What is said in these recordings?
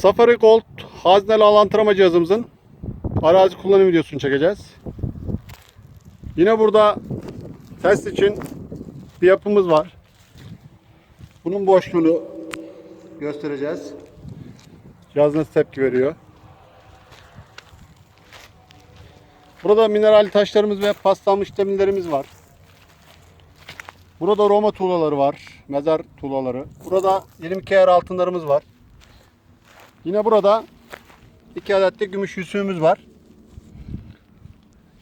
Safari Gold hazneli alantrama cihazımızın arazi kullanım videosunu çekeceğiz. Yine burada test için bir yapımız var. Bunun boşluğunu göstereceğiz. Cihaz nasıl tepki veriyor. Burada mineral taşlarımız ve paslanmış demirlerimiz var. Burada Roma tuğlaları var. Mezar tuğlaları. Burada 22 yer altınlarımız var. Yine burada iki adet de gümüş yüzüğümüz var.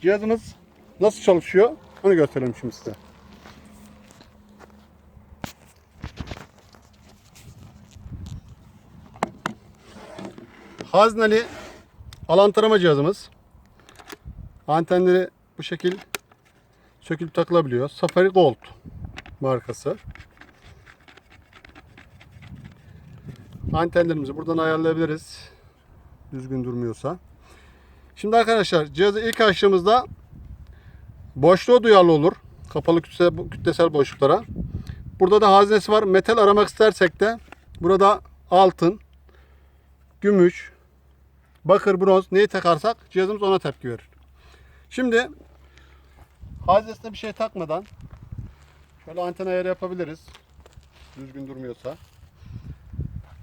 Cihazımız nasıl çalışıyor onu gösterelim şimdi size. Hazneli alan tarama cihazımız. Antenleri bu şekil sökülüp takılabiliyor. Safari Gold markası. Antenlerimizi buradan ayarlayabiliriz. Düzgün durmuyorsa. Şimdi arkadaşlar cihazı ilk açtığımızda boşluğa duyarlı olur. Kapalı kütle- kütlesel boşluklara. Burada da haznesi var. Metal aramak istersek de burada altın, gümüş, bakır, bronz neyi takarsak cihazımız ona tepki verir. Şimdi haznesine bir şey takmadan şöyle anten ayarı yapabiliriz. Düzgün durmuyorsa.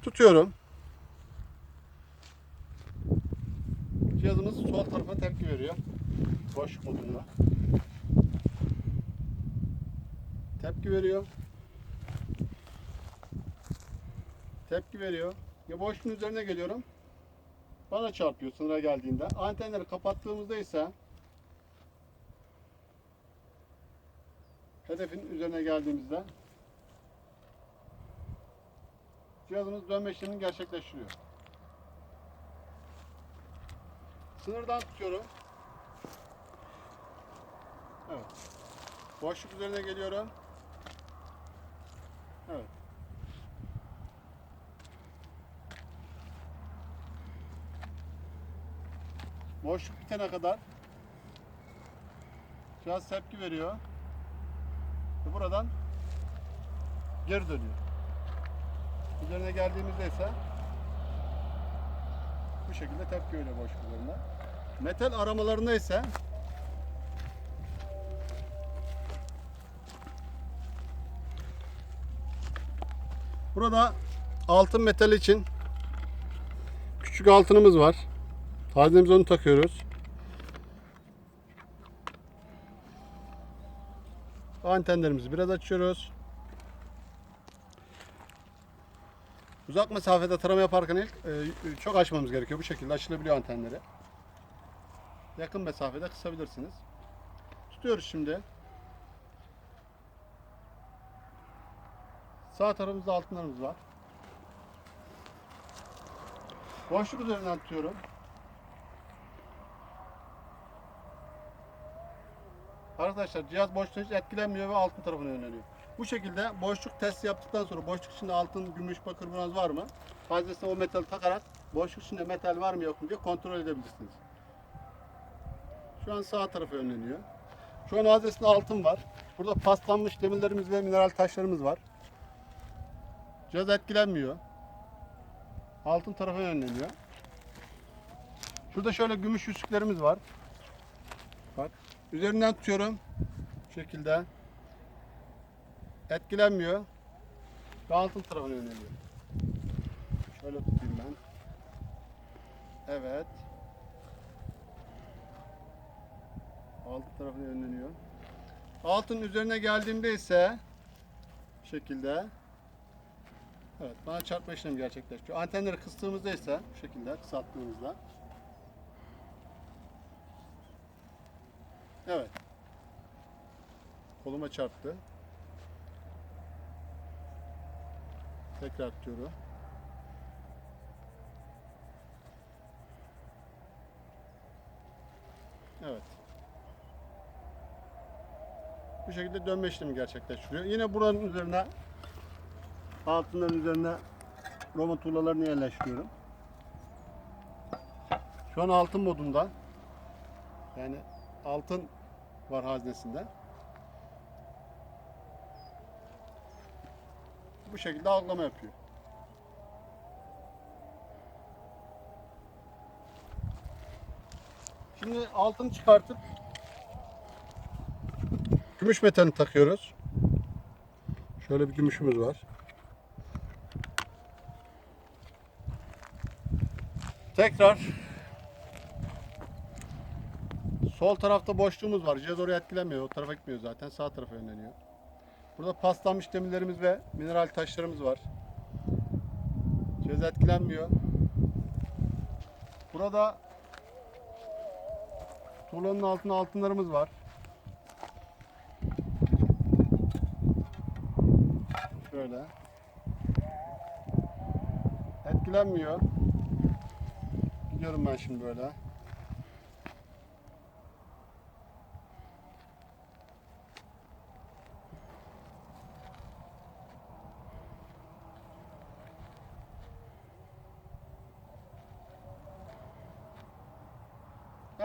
Tutuyorum. Cihazımız sol tarafa tepki veriyor. Boş modunda. Tepki veriyor. Tepki veriyor. Ya boşluğun üzerine geliyorum. Bana çarpıyor sınıra geldiğinde. Antenleri kapattığımızda ise hedefin üzerine geldiğimizde cihazımız dönme işlemini gerçekleştiriyor. Sınırdan tutuyorum. Evet. Boşluk üzerine geliyorum. Evet. Boşluk bitene kadar cihaz tepki veriyor. Ve buradan geri dönüyor. Üzerine geldiğimizde ise bu şekilde tepki veriyor boşluklarında. Metal aramalarında ise burada altın metal için küçük altınımız var. Haznemiz onu takıyoruz. Antenlerimizi biraz açıyoruz. Uzak mesafede tarama yaparken ilk e, çok açmamız gerekiyor. Bu şekilde açılabiliyor antenleri. Yakın mesafede kısabilirsiniz. Tutuyoruz şimdi. Sağ tarafımızda altınlarımız var. Boşluk üzerinden tutuyorum. Arkadaşlar cihaz boşluğu hiç etkilenmiyor ve altın tarafına yöneliyor. Bu şekilde boşluk testi yaptıktan sonra boşluk içinde altın, gümüş, bakır, bronz var mı? Haznesine o metali takarak boşluk içinde metal var mı yok mu diye kontrol edebilirsiniz. Şu an sağ tarafa yönleniyor. Şu an haznesinde altın var. Burada paslanmış demirlerimiz ve mineral taşlarımız var. Cihaz etkilenmiyor. Altın tarafa yönleniyor. Şurada şöyle gümüş yüzüklerimiz var. Bak. Üzerinden tutuyorum. Bu şekilde. Etkilenmiyor. Ve tarafına yöneliyor. Şöyle tutayım ben. Evet. Altın tarafına yönleniyor. Altın üzerine geldiğimde ise bu şekilde Evet, bana çarpma işlemi gerçekleşiyor. Antenleri kıstığımızda ise bu şekilde kısalttığımızda Evet. Koluma çarptı. Tekrar tutuyorum. Evet. Bu şekilde dönme işlemi gerçekleştiriyor. Yine buranın üzerine altınların üzerine Roma tuğlalarını yerleştiriyorum. Şu an altın modunda. Yani altın var haznesinde. bu şekilde avlama yapıyor. Şimdi altını çıkartıp gümüş meteni takıyoruz. Şöyle bir gümüşümüz var. Tekrar sol tarafta boşluğumuz var. Cihaz oraya etkilemiyor. O tarafa gitmiyor zaten. Sağ tarafa yönleniyor. Burada paslanmış demirlerimiz ve mineral taşlarımız var. Cihaz etkilenmiyor. Burada tuğlanın altında altınlarımız var. Şöyle. Etkilenmiyor. Gidiyorum ben şimdi böyle.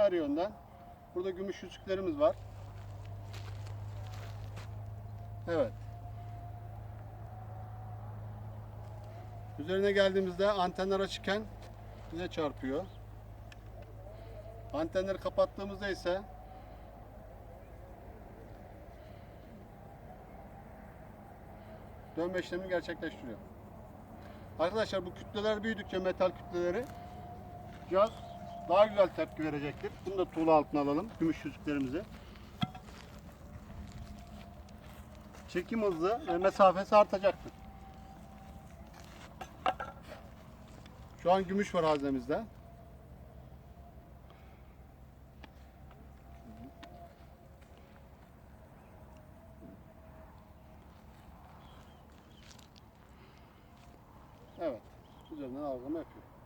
Her yönden. Burada gümüş yüzüklerimiz var. Evet. Üzerine geldiğimizde antenler açıkken bize çarpıyor. Antenleri kapattığımızda ise dönme işlemini gerçekleştiriyor. Arkadaşlar bu kütleler büyüdükçe metal kütleleri cihaz daha güzel tepki verecektir. Bunu da tuğla altına alalım. Gümüş yüzüklerimizi. Çekim hızı ve mesafesi artacaktır. Şu an gümüş var hazinemizde. Evet. Üzerinden algılama yapıyor.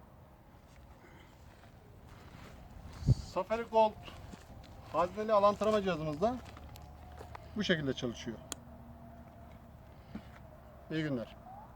Safari Gold hazineli alan tarama cihazımızda bu şekilde çalışıyor. İyi günler.